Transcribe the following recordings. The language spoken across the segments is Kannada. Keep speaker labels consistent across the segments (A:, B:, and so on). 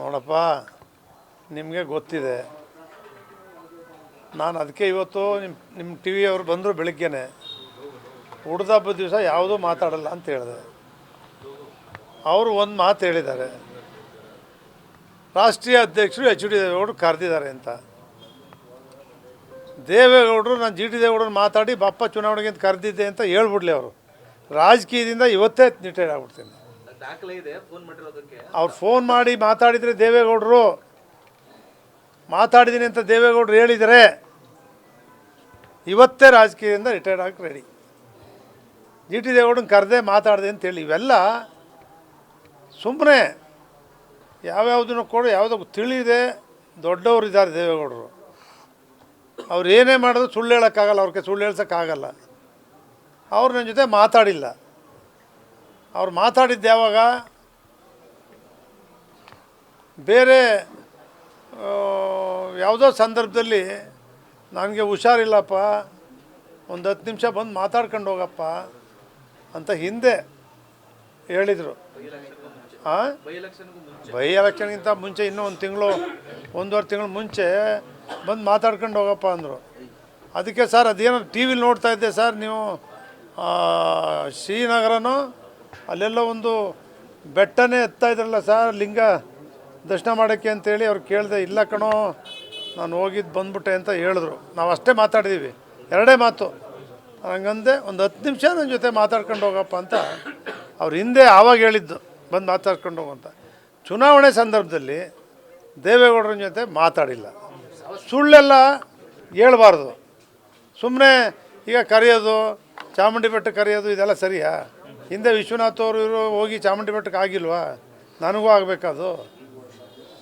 A: ನೋಡಪ್ಪ, ನಿಮಗೆ ಗೊತ್ತಿದೆ. ನಾನು ಅದಕ್ಕೆ ಇವತ್ತು ನಿಮ್ಮ ನಿಮ್ಮ ಟಿ ವಿಯವರು ಬಂದರು ಬೆಳಿಗ್ಗೆನೆ. ಹುಡ್ದಬ್ಬ ದಿವಸ ಯಾವುದೂ ಮಾತಾಡಲ್ಲ ಅಂತ ಹೇಳಿದೆ. ಅವರು ಒಂದು ಮಾತು ಹೇಳಿದ್ದಾರೆ. ರಾಷ್ಟ್ರೀಯ ಅಧ್ಯಕ್ಷರು ಎಚ್ ಡಿ ದೇವೇಗೌಡರು ಕರೆದಿದ್ದಾರೆ ಅಂತ. ದೇವೇಗೌಡರು ನಾನು ಜಿ ಟಿ ದೇವೇಗೌಡರು ಮಾತಾಡಿ ಬಪ್ಪ ಚುನಾವಣೆಗೆ ಅಂತ ಕರೆದಿದ್ದೆ ಅಂತ ಹೇಳ್ಬಿಡ್ಲಿ ಅವರು. ರಾಜಕೀಯದಿಂದ ಇವತ್ತೇ ರಿಟೈರ್ ಆಗ್ಬಿಡ್ತೀನಿ ಅವ್ರು ಫೋನ್ ಮಾಡಿ ಮಾತಾಡಿದರೆ ದೇವೇಗೌಡರು ಮಾತಾಡಿದ್ದೀನಿ ಅಂತ ದೇವೇಗೌಡರು ಹೇಳಿದರೆ ಇವತ್ತೇ ರಾಜಕೀಯದಿಂದ ರಿಟೈರ್ಡ್ ಆಗಕ್ಕೆ ರೆಡಿ ಜಿ ಟಿ ದೇವೇಗೌಡನ ಕರೆದೆ ಮಾತಾಡಿದೆ ಅಂತೇಳಿ ಇವೆಲ್ಲ ಸುಮ್ಮನೆ ಯಾವ್ಯಾವುದನ್ನು ಕೊಡು, ಯಾವುದೋ ತಿಳಿದೆ, ದೊಡ್ಡವರು ಇದ್ದಾರೆ ದೇವೇಗೌಡರು. ಅವ್ರು ಏನೇ ಮಾಡಿದ್ರು ಸುಳ್ಳು ಹೇಳೋಕ್ಕಾಗಲ್ಲ, ಅವ್ರಿಗೆ ಸುಳ್ಳು ಹೇಳ್ಸೋಕ್ಕಾಗಲ್ಲ. ಅವ್ರು ನನ್ನ ಜೊತೆ ಮಾತಾಡಿಲ್ಲ. ಅವ್ರು ಮಾತಾಡಿದ್ದು ಯಾವಾಗ? ಬೇರೆ ಯಾವುದೋ ಸಂದರ್ಭದಲ್ಲಿ ನನಗೆ ಹುಷಾರಿಲ್ಲಪ್ಪ, ಒಂದು ಹತ್ತು ನಿಮಿಷ ಬಂದು ಮಾತಾಡ್ಕೊಂಡು ಹೋಗಪ್ಪ ಅಂತ ಹಿಂದೆ ಹೇಳಿದರು. ಹಾಂ
B: ಬೈ
A: ಎಲೆಕ್ಷನ್ಗಿಂತ ಮುಂಚೆ ಇನ್ನೂ ಒಂದು ತಿಂಗಳು, ಒಂದೂವರೆ ತಿಂಗಳು ಮುಂಚೆ ಬಂದು ಮಾತಾಡ್ಕೊಂಡು ಹೋಗಪ್ಪ ಅಂದರು. ಅದಕ್ಕೆ ಸರ್, ಅದೇನೋ ಟಿ ವಿಲಿ ನೋಡ್ತಾ ಇದ್ದೆ ಸರ್, ನೀವು ಶ್ರೀನಗರನೋ ಅಲ್ಲೆಲ್ಲೋ ಒಂದು ಬೆಟ್ಟನೇ ಎತ್ತಾ ಇದ್ರಲ್ಲ ಸರ್, ಲಿಂಗ ದರ್ಶನ ಮಾಡೋಕ್ಕೆ ಅಂತೇಳಿ ಅವ್ರು ಕೇಳಿದೆ, ಇಲ್ಲ ಕಣೋ, ನಾನು ಹೋಗಿದ್ದು ಬಂದ್ಬಿಟ್ಟೆ ಅಂತ ಹೇಳಿದ್ರು. ನಾವು ಅಷ್ಟೇ ಮಾತಾಡಿದ್ದೀವಿ ಎರಡೇ ಮಾತು. ಹಂಗಂದೆ, ಒಂದು ಹತ್ತು ನಿಮಿಷ ನನ್ನ ಜೊತೆ ಮಾತಾಡ್ಕೊಂಡು ಹೋಗಪ್ಪ ಅಂತ ಅವ್ರು ಹಿಂದೆ ಆವಾಗ ಹೇಳಿದ್ದು, ಬಂದು ಮಾತಾಡ್ಕೊಂಡು ಹೋಗು ಅಂತ. ಚುನಾವಣೆ ಸಂದರ್ಭದಲ್ಲಿ ದೇವೇಗೌಡರ ಜೊತೆ ಮಾತಾಡಿಲ್ಲ. ಸುಳ್ಳೆಲ್ಲ ಹೇಳ್ಬಾರ್ದು. ಸುಮ್ಮನೆ ಈಗ ಕರೆಯೋದು, ಚಾಮುಂಡಿ ಬೆಟ್ಟ ಕರೆಯೋದು, ಇದೆಲ್ಲ ಸರಿಯಾ? ಹಿಂದೆ ವಿಶ್ವನಾಥ್ ಅವರು ಇವರು ಹೋಗಿ ಚಾಮುಂಡಿ ಬೆಟ್ಟಕ್ಕೆ ಆಗಿಲ್ವಾ? ನನಗೂ ಆಗಬೇಕದು.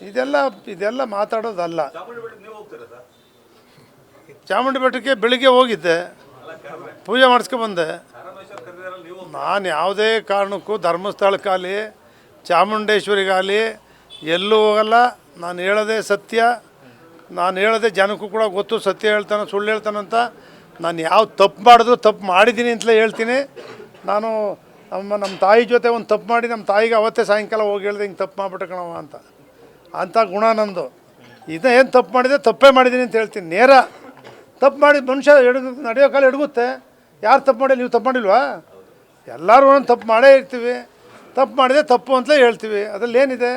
A: ಇದೆಲ್ಲ ಇದೆಲ್ಲ ಮಾತಾಡೋದಲ್ಲ. ಚಾಮುಂಡಿ ಬೆಟ್ಟಕ್ಕೆ ಬೆಳಿಗ್ಗೆ ಹೋಗಿದ್ದೆ. ಪೂಜೆ ಮಾಡಿಸ್ಕೊಂಬಂದೆ ನಾನು ಯಾವುದೇ ಕಾರಣಕ್ಕೂ ಧರ್ಮಸ್ಥಳಕ್ಕಾಗಲಿ ಚಾಮುಂಡೇಶ್ವರಿಗಾಗಲಿ ಎಲ್ಲೂ ಹೋಗಲ್ಲ. ನಾನು ಹೇಳೋದೆ ಸತ್ಯ. ನಾನು ಹೇಳೋದೆ ಜನಕ್ಕೂ ಕೂಡ ಗೊತ್ತು. ಸತ್ಯ ಹೇಳ್ತಾನೆ ಸುಳ್ಳು ಹೇಳ್ತಾನಂತ ನಾನು ಯಾವ ತಪ್ಪು ಮಾಡಿದ್ರು ತಪ್ಪು ಮಾಡಿದ್ದೀನಿ ಅಂತಲೇ ಹೇಳ್ತೀನಿ. ನಾನು ನಮ್ಮ ನಮ್ಮ ತಾಯಿ ಜೊತೆ ಒಂದು ತಪ್ಪು ಮಾಡಿ ನಮ್ಮ ತಾಯಿಗೆ ಅವತ್ತೇ ಸಾಯಂಕಾಲ ಹೋಗಿ ಹೇಳ್ದೆ ಹಿಂಗೆ ತಪ್ಪು ಮಾಡ್ಬಿಟ್ಟೆ ಕಣವ ಅಂತ. ಅಂಥ ಗುಣ ನಂದು. ಇದನ್ನ ಏನು ತಪ್ಪು ಮಾಡಿದೆ ತಪ್ಪೇ ಮಾಡಿದ್ದೀನಿ ಅಂತ ಹೇಳ್ತೀನಿ. ನೇರ ತಪ್ಪು ಮಾಡಿದ ಮನುಷ್ಯ ಎಡಗು, ನಡೆಯೋ ಕಾಲ ಎಡಗುತ್ತೆ. ಯಾರು ತಪ್ಪು ಮಾಡಿ ನೀವು ತಪ್ಪು ಮಾಡಿಲ್ವಾ? ಎಲ್ಲರೂ ಒಂದೊಂದು ತಪ್ಪು ಮಾಡೇ ಇರ್ತೀವಿ. ತಪ್ಪು ಮಾಡಿದೆ ತಪ್ಪು ಅಂತಲೇ ಹೇಳ್ತೀವಿ. ಅದರಲ್ಲಿ ಏನಿದೆ?